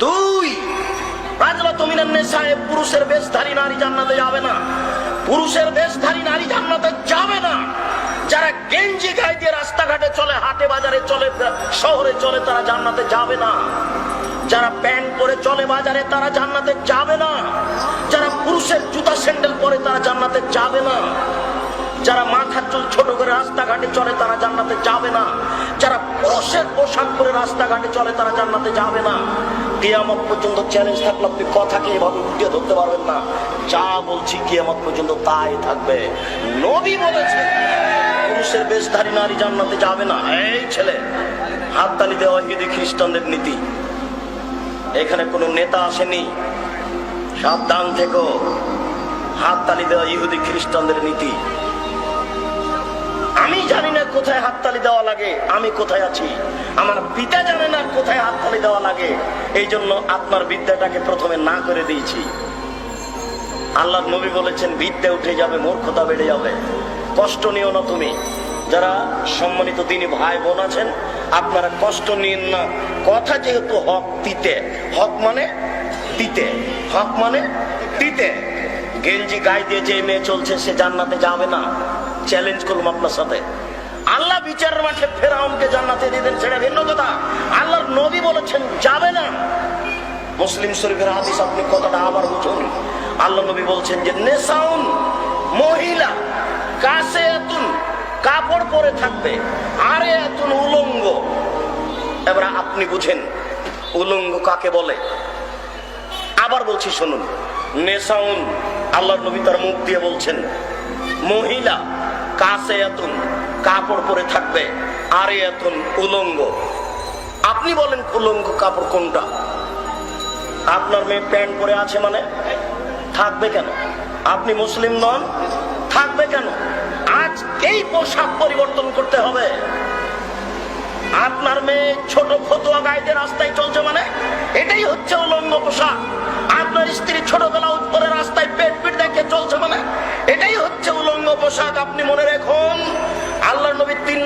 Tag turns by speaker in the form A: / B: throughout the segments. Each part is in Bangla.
A: দুই। পুরুষের বেশধারী নারী জান্নাতে যাবে না। পুরুষের বেশধারী নারী জান্নাতে যাবে না। যারা গেঞ্জি গায়ে দিয়ে রাস্তাঘাটে চলে, হাটে বাজারে চলে, শহরে চলে, তারা জান্নাতে যাবে না। যারা প্যান্ট পরে চলে বাজারে, তারা জান্নাতে যাবে না। যারা পুরুষের জুতা স্যান্ডেল পরে, তারা জান্নাতে যাবে না। যারা মাথার চুল ছোট করে রাস্তাঘাটে চলে, তারা জান্নাতে যাবে না। যারা পুরুষের পোশাক পরে রাস্তাঘাটে চলে, তারা জান্নাতে যাবে না। কিয়ামত পর্যন্ত চ্যালেঞ্জ থাকলে আপনি কথাকে এভাবে উল্টে ধরতে পারবেন না। যা বলছি কিয়ামত পর্যন্ত তাই থাকবে। নবী বলেছে পুরুষের বেশধারী নারী জান্নাতে যাবে না। এই ছেলে, হাততালি দেওয়া ইহুদি খ্রিস্টানদের নীতি। এখানে কোনো নেতা আসেনি। সাবধান থেকো। হাততালি দেওয়া ইহুদি খ্রিস্টানদের নীতি। কোথায় হাততালি দেওয়া লাগে? আমি কোথায় আছি? আমার পিতা জানে না কোথায় হাততালি দেওয়া লাগে? এই জন্য আপনার বিদ্যাটাকে প্রথমে না করে দিয়েছি। আল্লাহ নবী বলেছেন, বিদ্যা উঠে যাবে, মূর্খতা বেড়ে যাবে। কষ্ট নিও না তুমি। যারা সম্মানিত তিনি ভাই বোন আছেন, আপনারা কষ্ট নিন না। কথা যেহেতু হক তিতে, হক মানে তিতে, হক মানে তিতে। গেঞ্জি গায়ে দিয়ে যে মেয়ে চলছে, সে জান্নাতে যাবে না। চ্যালেঞ্জ করলাম আপনার সাথে। আল্লাহ বিচারের মাঠে ফেরাউনকে জান্নাতে দিতেন সেটা ভিন্ন কথা। আল্লাহর নবী বলেছেন, যাবে না। মুসলিম শরীফের হাদিস, আপনি কথাটা আবার বুঝুন। আল্লাহ নবী বলছেন যে নেশাউন মহিলা কাছে এতুন কাপড় পরে থাকবে আরে এতুন উলঙ্গ। এবার আপনি বুঝেন, উলঙ্গ কাকে বলে? আবার বলছি, শুনুন। নেশাউন আল্লাহর নবী তার মুখ দিয়ে বলছেন, মহিলা কাছে এতুন কাপড় পরে থাকবে। আরে এতুন উলঙ্গ। আপনি বলেন উলঙ্গ কাপড় কোনটা? আপনার মেয়ে প্যান্ট পরে আছে মানে? থাকবে কেন? আপনি মুসলিম নন? থাকবে কেন? আজ এই পোশাক পরিবর্তন করতে হবে। আপনার মেয়ে ছোট ফতুয়া গাইতে রাস্তায় চলছে মানে? এটাই হচ্ছে উলঙ্গ পোশাক। আপনার স্ত্রী ছোটবেলা ব্লাউজ পরে রাস্তায় পেট পিট দেখে চলছে মানে? এটাই হচ্ছে উলঙ্গ পোশাক, আপনি মনে তিন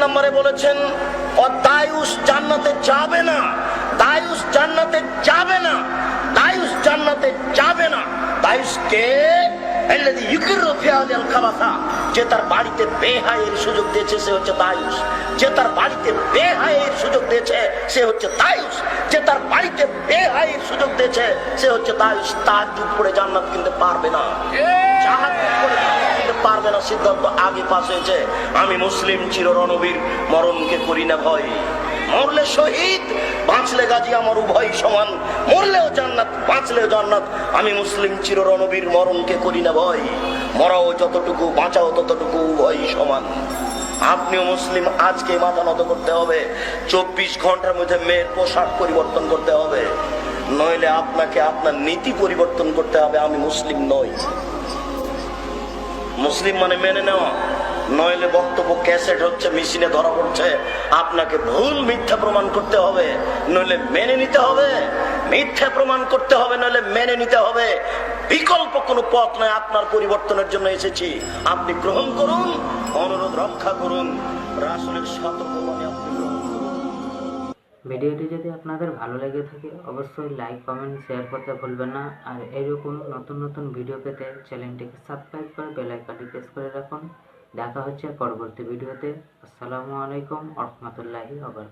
A: নম্বরে বলেছেন তায়ুস জান্নাতে যাবে না তায়ুস জান্নাতে যাবে না দায়ুস জান্নাতে যাবে না। তায়ুসকে যে তার বাড়িতে সুযোগ দিয়েছে সে হচ্ছে যে তার বাড়িতে সুযোগ দিয়েছে সে হচ্ছে যে তার বাড়িতে সুযোগ দিয়েছে সে হচ্ছে তার জান্নাত কিনতে পারবে না। সিদ্ধান্ত আগে পাশ হয়েছে। আমি মুসলিম চির রণবীর মরণকে করি না ভয়। মরলে শহীদ, বাঁচলে গাজী আমার উভয় সমান। মরলেও জান্নাত, বাঁচলেও জান্নাত। আমি মুসলিম চির রণবীর মরণকে করি না ভয়। মরাও যতটুকু, বাঁচাও ততটুকু উভয় সমান। আপনিও মুসলিম, আজকে মাথা নত করতে হবে। চব্বিশ ঘণ্টার মধ্যে মেয়ের পোশাক পরিবর্তন করতে হবে। নইলে আপনাকে আপনার নীতি পরিবর্তন করতে হবে। আমি মুসলিম নই। মুসলিম মানে মেনে নেওয়া। নইলে বক্তব্য ক্যাসেট হচ্ছে, মেশিনে ধরা পড়ছে। আপনাকে ভুল মিথ্যা প্রমাণ করতে হবে, নইলে মেনে নিতে হবে। মিথ্যা প্রমাণ করতে হবে, নইলে মেনে নিতে হবে। বিকল্প কোনো পথ নয় আপনার পরিবর্তনের জন্য এসেছি। আপনি গ্রহণ করুন, অনুরোধ রক্ষা করুন। রাসনের সতর্কবাণী আপনি
B: ভিডিওটি যদি আপনাদের ভালো লেগে থাকে, অবশ্যই লাইক কমেন্ট শেয়ার করতে ভুলবেন না। আর এরকম নতুন নতুন ভিডিও পেতে চ্যানেলটিকে সাবস্ক্রাইব করে বেল আইকনটি প্রেস করে রাখুন। দেখা হচ্ছে পরবর্তী ভিডিওতে আসসালামু আলাইকুম রহমতুল্লাহি আবার